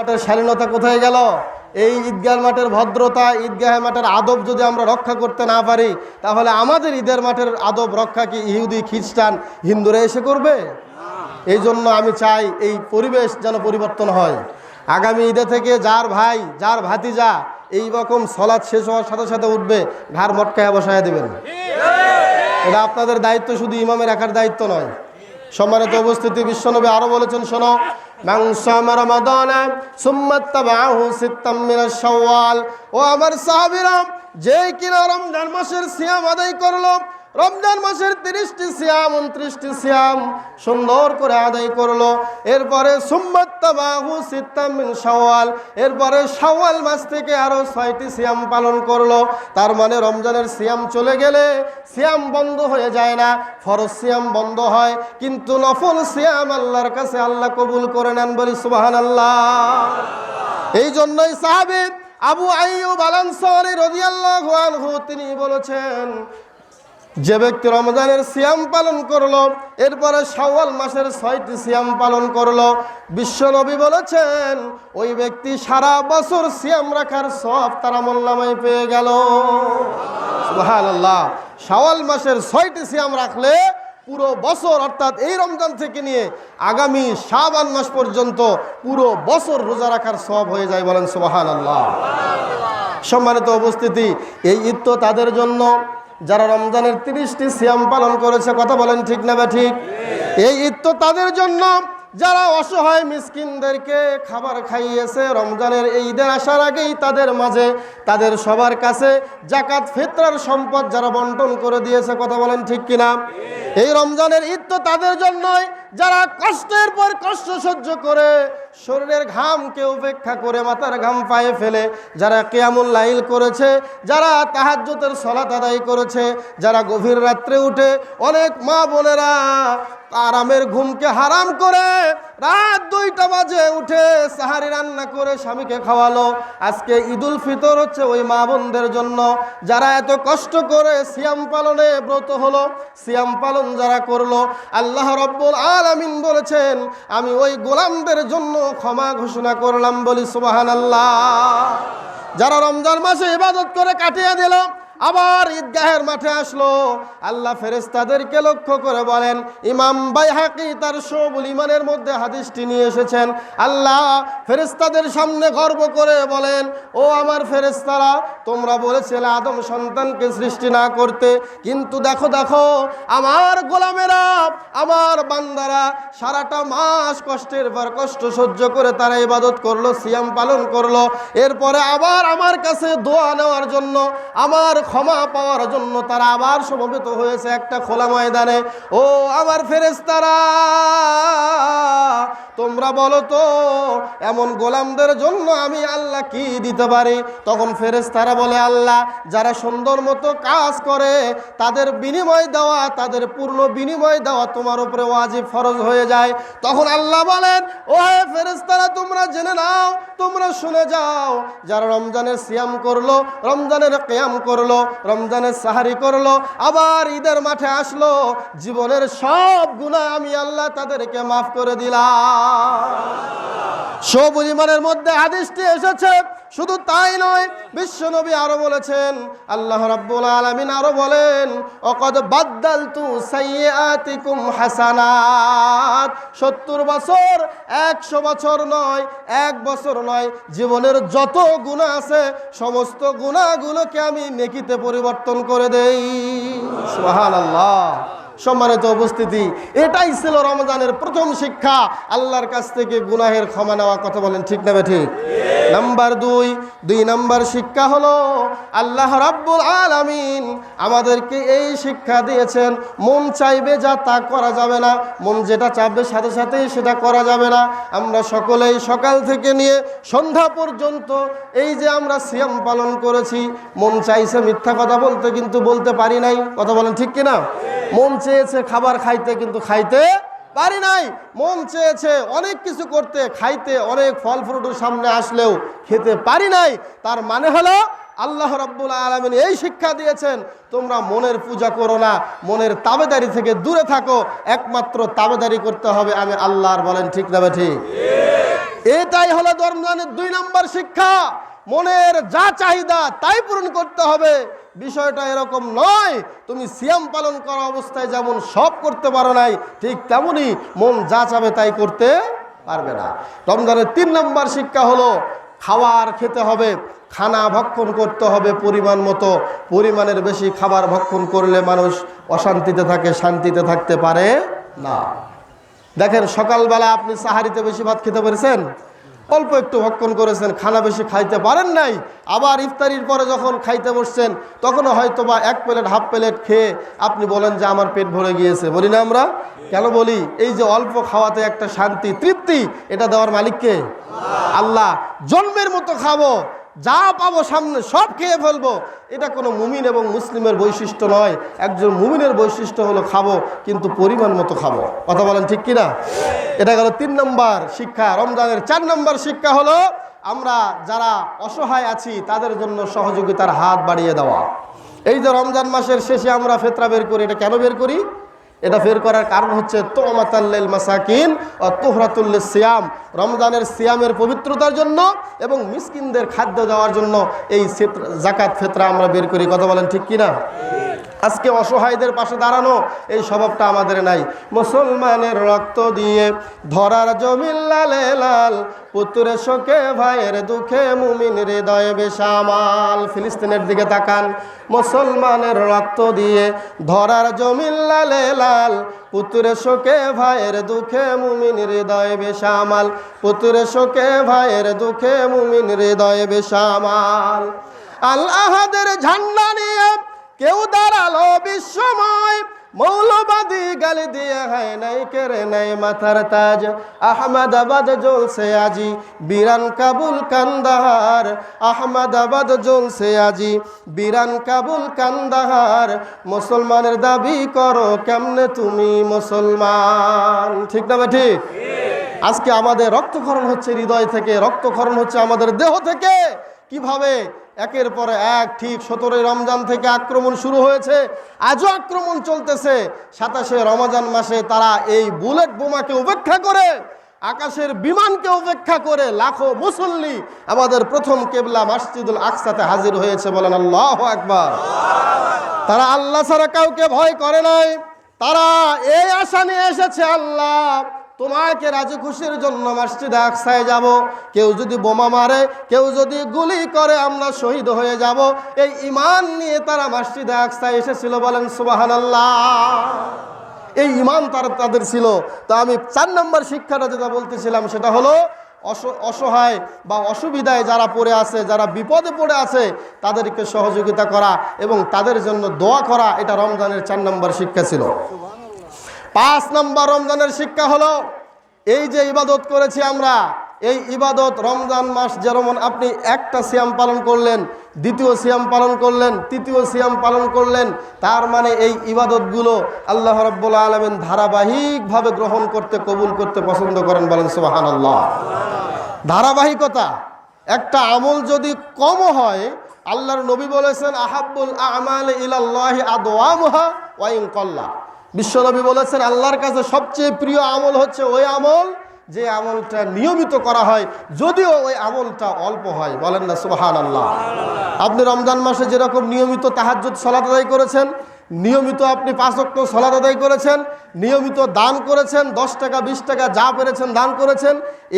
মাঠের শালীনতা কোথায় গেল? এই ঈদগাহ মাঠের ভদ্রতা, ঈদগাহ মাঠের আদব যদি আমরা রক্ষা করতে না পারি, তাহলে আমাদের ঈদের মাঠের আদব রক্ষা কি ইহুদি, খ্রিস্টান, হিন্দুরা এসে করবে? এই জন্য আমি চাই এই পরিবেশ যেন পরিবর্তন হয়। আগামী ঈদে থেকে যার ভাই, যার ভাতিজা এই রকম সলাদ শেষ হওয়ার সাথে সাথে উঠবে, ঘাড় মটকায় বসায় দেবেন। এটা আপনাদের দায়িত্ব, শুধু ইমামের একার দায়িত্ব নয়। সম্মানিত উপস্থিতি, বিশ্বনবী আরও বলেছেন, শোনো মাংসাম রমাদানা সুম্মাত্তাবাহু সিত্তাম মিনাশ শাওয়াল। ও আমার সাহাবীরা যে কিনা রমজান মাসের সিয়াম আদায় করল রমজান মাসের তিরিশটি সিয়াম, উনত্রিশটি সিয়াম সুন্দর করে আদায় করল। এরপরে শাওয়াল। এরপরে শাওয়াল মাস থেকে আরও ছয়টি সিয়াম পালন করল। তার মানে রমজানের সিয়াম চলে গেলে সিয়াম বন্ধ হয়ে যায় না, ফরজ সিয়াম বন্ধ হয়। কিন্তু নফল সিয়াম আল্লাহর কাছে আল্লাহ কবুল করে নেন বলি সুবাহান আল্লাহ এই জন্যই সাহাবিদ আবু আইয়ুব আলানসারি রাদিয়াল্লাহু আনহু তিনি বলেছেন যে ব্যক্তি রমজানের সিয়াম পালন করল, এরপরে শাওয়াল মাসের ছয়টি সিয়াম পালন করল বিশ্বনবী বলেছেন, ওই ব্যক্তি সারা বছর সিয়াম রাখার সব তারা মোল্লামাই পেয়ে গেল। সুবহানাল্লাহ। শাওয়াল মাসের ছয়টি সিয়াম রাখলে পুরো বছর, অর্থাৎ এই রমজান থেকে নিয়ে আগামী শাবান মাস পর্যন্ত পুরো বছর রোজা রাখার সব হয়ে যায় বলেন সুবাহান আল্লাহ সম্মানিত উপস্থিতি, এই ঈদ তো তাদের জন্য যারা রমজানের তিরিশটি সিয়াম পালন করেছে, কথা বলেন ঠিক না বা ঠিক? এই ঈদ তো তাদের জন্য। যারা অসহায় মিসকিনদেরকে খাবার খাইয়েছে, রমজানের এই ঈদের আসার আগেই তাদের মাঝে, তাদের সবার কাছে জাকাত ফিতরার সম্পদ যারা বন্টন করে দিয়েছে, কথা বলেন ঠিক কিনা? এই রমজানের ঈদ তো তাদের জন্যই। যারা কষ্টের পর কষ্ট সহ্য করে, শরীরের ঘামকে উপেক্ষা করে, মাথার ঘাম পায়ে ফেলে, যারা কেয়ামুল লাইল করেছে, যারা তাহাজ্যতের সলাত আদায় করেছে, যারা গভীর রাত্রে উঠে অনেক মা বোনেরা আরামের ঘুমকে হারাম করে রাত দুইটা বাজে উঠে সাহারি রান্না করে স্বামীকে খাওয়ালো। আজকে ঈদুল ফিতর হচ্ছে ওই মা বোনদের জন্য। যারা এত কষ্ট করে সিয়াম পালনে ব্রত হলো, সিয়াম পালন যারা করল, আল্লাহ রব্বুল আলামিন বলেছেন, আমি ওই গোলামদের জন্য ক্ষমা ঘোষণা করলাম বলি সুবাহান আল্লাহ যারা রমজান মাসে ইবাদত করে কাটিয়ে দিল আবার ঈদগাহের মাঠে আসলো। আল্লাহ ফেরেস্তাদেরকে লক্ষ্য করে বলেন, ইমাম বাইহাকি তার শোবুল ইমানের মধ্যে হাদিসটি নিয়ে এসেছেন। আল্লাহ ফেরেস্তাদের সামনে গর্ব করে বলেন, ও আমার ফেরেস্তারা তোমরা বলেছিলে আদম সন্তানকে সৃষ্টি না করতে, কিন্তু দেখো দেখো, আমার গোলামেরা, আমার বান্দারা সারাটা মাস কষ্টের পর কষ্ট সহ্য করে তারা ইবাদত করল, সিয়াম পালন করল। এরপরে আবার আমার কাছে দোয়া নেওয়ার জন্য আমার ক্ষমা পাওয়ার জন্য তারা আবার সমবেত হয়েছে একটা খোলা ময়দানে। ও আমার ফেরেস্তারা তোমরা বলো তো, এমন গোলামদের জন্য আমি আল্লাহ কি দিতে পারি? তখন ফেরেস্তারা বলে, আল্লাহ, যারা সুন্দর মতো কাজ করে, তাদের বিনিময় দেওয়া, তাদের পূর্ণ বিনিময় দেওয়া তোমার উপরে ওয়াজিব ফরজ হয়ে যায়। তখন আল্লাহ বলেন ও হে ফেরেস্তারা তোমরা জেনে নাও, তোমরা শুনে যাও। যারা রমজানের সিয়াম করল, রমজানের কেয়াম করল রমজানের সাহারি করল, আবার ঈদের মাঠে আসলো। জীবনের সব গুণা আমি আল্লাহ তাদেরকে মাফ করে দিলাম। মধ্যে হাদিসটি এসেছে, শুধু তাই নয়, বিশ্বনবী আরও বলেছেন, আল্লাহ রাব্বুল আলামিন আরও বলেন, অকদ বাদ্দাল তু সাইয়াতিকুম হাসানাত। সত্তর বছর একশো বছর নয়, এক বছর নয়, জীবনের যত গুণা আছে, সমস্ত গুণাগুলোকে আমি পরিবর্তন করে দেই। সুবহানাল্লাহ। সম্মানিত উপস্থিতি, এটাই ছিল রমজানের প্রথম শিক্ষা। আল্লাহর কাছ থেকে গুনাহের ক্ষমা নেওয়া কথা বলেন, ঠিক না ঠিক নাম্বার দুই দুই নাম্বার শিক্ষা হলো আল্লাহ রাব্বুল আলামিন আমাদেরকে এই শিক্ষা দিয়েছেন, মন চাইবে যা তা করা যাবে না, মন যেটা চাইবে সাথে সাথেই সেটা করা যাবে না। আমরা সকলেই সকাল থেকে নিয়ে সন্ধ্যা পর্যন্ত এই যে আমরা সিয়াম পালন করেছি, মন চাইছে মিথ্যা কথা বলতে কিন্তু বলতে পারি নাই, কথা বলেন ঠিক কিনা? মন চেয়েছে খাবার খাইতে, কিন্তু খাইতে পারি নাই। মন চেয়েছে অনেক কিছু করতে, খাইতে অনেক ফল ফ্রুটের সামনে আসলেও খেতে পারি নাই। তার মানে হলো, আল্লাহ রব্বুল আলমিন এই শিক্ষা দিয়েছেন, তোমরা মনের পূজা করো না, মনের তাবেদারি থেকে দূরে থাকো, একমাত্র তাবেদারি করতে হবে, আমি আল্লাহর বলেন, ঠিক না ঠিক এটাই হলো রমজানের দুই নম্বর শিক্ষা। মনের যা চাহিদা তাই পূরণ করতে হবে। বিষয়টা এরকম নয়, তুমি সিয়াম পালন করা অবস্থায় যেমন সব করতে পারো নাই, ঠিক তেমনই মন যা চাবে তাই করতে পারবে না। রমজানের তিন নম্বর শিক্ষা হলো খাবার খেতে হবে, খানা ভক্ষণ করতে হবে পরিমাণ মতো, পরিমাণের বেশি খাবার ভক্ষণ করলে মানুষ অশান্তিতে থাকে, শান্তিতে থাকতে পারে না। দেখেন সকালবেলা আপনি সাহারিতে বেশি ভাত খেতে পেরেছেন? অল্প একটু ভক্ষণ করেছেন, খানা বেশি খাইতে পারেন নাই। আবার ইফতারির পরে যখন খাইতে বসছেন, তখনও হয়তো বা এক প্লেট, হাফ প্লেট খেয়ে আপনি বলেন যে আমার পেট ভরে গিয়েছে। বলি না আমরা? কেন বলি? এই যে অল্প খাওয়াতে একটা শান্তি, তৃপ্তি, এটা দেওয়ার মালিককে? আল্লাহ। জন্মের মতো খাব যা পাবো সামনে সব খেয়ে ফেলব। এটা কোনো মুমিন এবং মুসলিমের বৈশিষ্ট্য নয়। একজন মুমিনের বৈশিষ্ট্য হলো খাব, কিন্তু পরিমাণ মতো খাব। কথা বলেন ঠিক কিনা? এটা গেল তিন নম্বর শিক্ষা। রমজানের চার নম্বর শিক্ষা হলো, আমরা যারা অসহায় আছি, তাদের জন্য সহযোগিতার হাত বাড়িয়ে দেওয়া। এই যে রমজান মাসের শেষে আমরা ফেতরা বের করি, এটা কেন বের করি? এটা বের করার কারণ হচ্ছে তোমাতাল্লিল মাসাকিন ও তোহরাতুল্ল সিয়াম। রমজানের সিয়ামের পবিত্রতার জন্য এবং মিসকিনদের খাদ্য দেওয়ার জন্য এই জাকাত ফেতরা আমরা বের করি। কথা বলেন ঠিক কিনা? আজকে অসহায়দের পাশে দাঁড়ানো, এই স্বভাবটা আমাদের নাই। মুসলমানের রক্ত দিয়ে ধরার জমিন লালে লাল পুত্রে শোকে, ভাইয়ের দুঃখে মুমিন হৃদয়ে বেশামাল ফিলিস্তিনের দিকে তাকান, মুসলমানের রক্ত দিয়ে ধরার জমিন লালে লাল পুত্রে শোকে, ভাইয়ের দুঃখে মুমিন হৃদয়ে বেশামাল পুত্রে শোকে, ভাইয়ের দুঃখে মুমিন হৃদয়ে বেশামাল আল্লাহাদের ঝান্ডা নিয়ে কেউ দাঁড়াল বিশ্বময় মৌলবাদী গালি দিয়ে হয় নাই কেড়ে নাই মাথার তাজ। আহমদাবাদ জ্বলছে আজি বিরান কাবুল কান্দাহার। আহমদাবাদ জ্বলছে আজি বিরান কাবুল কান্দাহার। মুসলমানের দাবি করো কেমনে তুমি মুসলমান? ঠিক না ঠিক? আজকে আমাদের রক্তক্ষরণ হচ্ছে হৃদয় থেকে, রক্তক্ষরণ হচ্ছে আমাদের দেহ থেকে। কীভাবে? একের পর এক ঠিক সতেরোই রমজান থেকে আক্রমণ শুরু হয়েছে। আজও আক্রমণ চলতেছে। সাতাশে রমজান মাসে তারা এই বুলেট বোমাকে উপেক্ষা করে, আকাশের বিমানকে উপেক্ষা করে লাখো মুসল্লি আমাদের প্রথম কেবলা মসজিদুল আকসাতে হাজির হয়েছে বলেন আল্লাহ একবার তারা আল্লাহ ছাড়া কাউকে ভয় করে নাই। তারা এই আশা নিয়ে এসেছে, আল্লাহ তোমাকে রাজি খুশির জন্য মসজিদে আকসায় যাব। কেউ যদি বোমা মারে, কেউ যদি গুলি করে, আমরা শহীদ হয়ে যাব। এই ইমান নিয়ে তারা মসজিদে আকসায় এসেছিল বলেন সুবাহান এই ইমান তার তাদের ছিল। তো আমি চার নম্বর শিক্ষাটা যেটা বলতেছিলাম, সেটা হলো অস- অসহায় বা অসুবিধায় যারা পড়ে আছে, যারা বিপদে পড়ে আছে, তাদেরকে সহযোগিতা করা এবং তাদের জন্য দোয়া করা, এটা রমজানের চার নম্বর শিক্ষা ছিল। পাঁচ নম্বর রমজানের শিক্ষা হলো, এই যে ইবাদত করেছি আমরা, এই ইবাদত রমজান মাস যেমন আপনি একটা সিয়াম পালন করলেন, দ্বিতীয় সিয়াম পালন করলেন, তৃতীয় সিয়াম পালন করলেন, তার মানে এই ইবাদতগুলো আল্লাহ রব্বুল আলমিন ধারাবাহিকভাবে গ্রহণ করতে, কবুল করতে পছন্দ করেন বলেন সুবাহান আল্লাহ ধারাবাহিকতা, একটা আমল যদি কম হয়, আল্লাহর নবী বলেছেন, আহাব্বুল আমাল আদওয়ামুহা ওয়াইন কল্লা। বিশ্বনবী বলেছেন আল্লাহর কাছে সবচেয়ে প্রিয় আমল হচ্ছে ওই আমল যে আমলটা নিয়মিত করা হয়, যদিও ওই আমলটা অল্প হয়, বলেন না সুবাহান আল্লাহ আপনি রমজান মাসে যেরকম নিয়মিত তাহাজ্জুদ, সলাত আদায় করেছেন, নিয়মিত আপনি পাঁচক্ত সলাত আদায় করেছেন, নিয়মিত দান করেছেন, দশ টাকা, বিশ টাকা যা পেরেছেন দান করেছেন,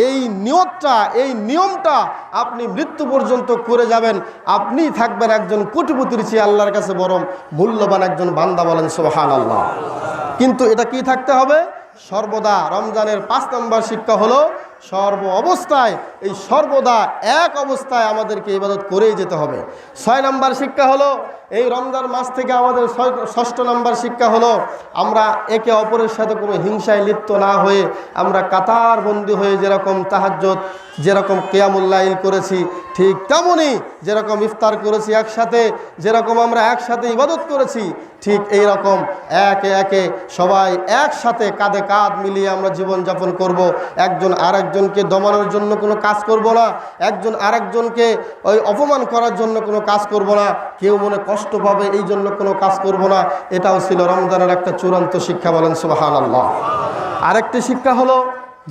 এই নিয়তটা, এই নিয়মটা আপনি মৃত্যু পর্যন্ত করে যাবেন। আপনি থাকবেন একজন কোটিপতির চেয়ে আল্লাহর কাছে বরং মূল্যবান একজন বান্দা বলেন সোহান আল্লাহ কিন্তু এটা কি থাকতে হবে? সর্বদা রমজানের পাঁচ নম্বর শিক্ষা হলো সর্ব অবস্থায়, এই সর্বদা এক অবস্থায় আমাদেরকে ইবাদত করেই যেতে হবে। ছয় নম্বর শিক্ষা হলো, এই রমজান মাস থেকে আমাদের ষষ্ঠ নম্বর শিক্ষা হলো, আমরা একে অপরের সাথে কোনো হিংসায় লিপ্ত না হয়ে আমরা কাতার বন্দি হয়ে যেরকম তাহাজ্জত যেরকম কেয়ামুল্লাইল করেছি, ঠিক তেমনই যেরকম ইফতার করেছি একসাথে, যেরকম আমরা একসাথে ইবাদত করেছি, ঠিক এই রকম একে একে সবাই একসাথে কাঁধে কাঁধ মিলিয়ে আমরা জীবনযাপন করব। একজন আরেকজনকে দমানোর জন্য কোনো কাজ করব না, একজন আরেকজনকে ওই অপমান করার জন্য কোনো কাজ করব না, কেউ মনে কষ্ট পাবে এই জন্য কোনো কাজ করব না, এটাও ছিল রমজানের একটা চূড়ান্ত শিক্ষা বলেন সুবাহান আল্লাহ আরেকটি শিক্ষা হলো,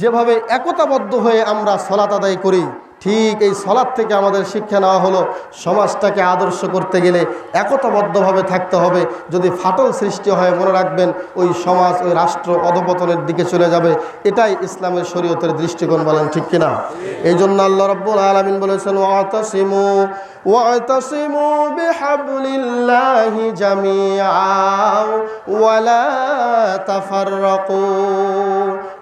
যেভাবে একতাবদ্ধ হয়ে আমরা সলাত আদায় করি ঠিক এই সলাৎ থেকে আমাদের শিক্ষা নেওয়া হলো। সমাজটাকে আদর্শ করতে গেলে একতাবদ্ধভাবে থাকতে হবে। যদি ফাটল সৃষ্টি হয়, মনে রাখবেন ওই সমাজ, ওই রাষ্ট্র অধপতনের দিকে চলে যাবে। এটাই ইসলামের শরীয়তের দৃষ্টিকোণ, বলেন ঠিক কিনা? এই জন্য আল্লাহ রব্বুল আলমিন বলেছেন, ওয়াতাসিমু ওয়াতাসিমু বিহাবলিল্লাহি জামিআ, ওয়ালা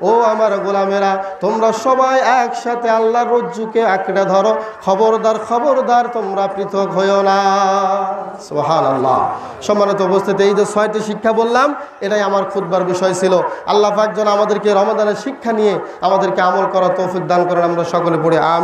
ও আমার গোলামেরা, তোমরা সবাই একসাথে আল্লাহর রজ্জুকে আঁকড়ে ধরো। খবরদার খবরদার, তোমরা পৃথক হইও না। সোহান আল্লাহ সম্মানিত উপস্থিতি, এই যে ছয়টি শিক্ষা বললাম, এটাই আমার খুদবার বিষয় ছিল। আল্লাহ পাকজন আমাদেরকে রমাদানের শিক্ষা নিয়ে আমাদেরকে আমল করা তৌফিক দান করেন, আমরা সকলে পড়ে আমি